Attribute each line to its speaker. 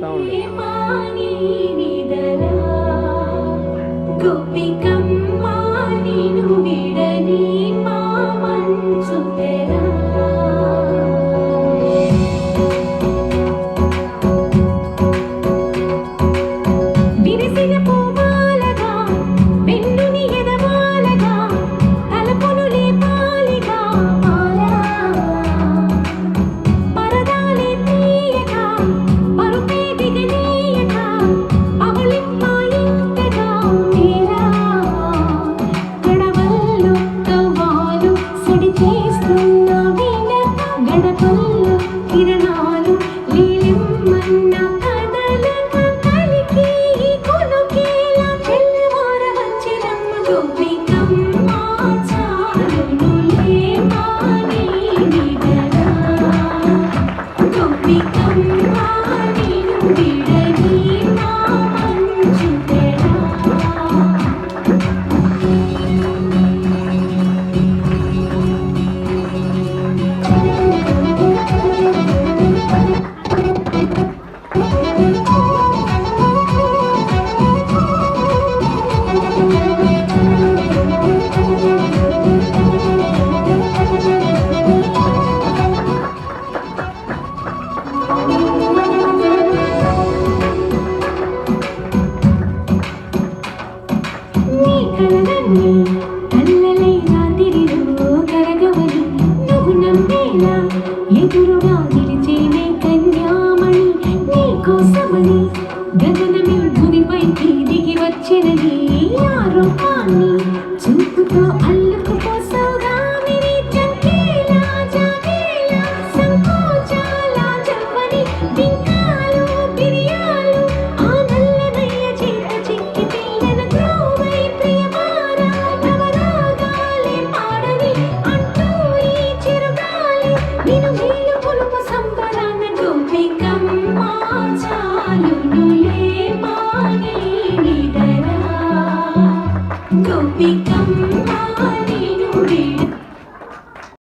Speaker 1: చెప్తా ఉండే.
Speaker 2: Thank you. ఎదురుగా నిలిచేనే కన్యామణి నీకోసమని గగనమే ధునిపైకి దిగి వచ్చినది ఆరోపణ become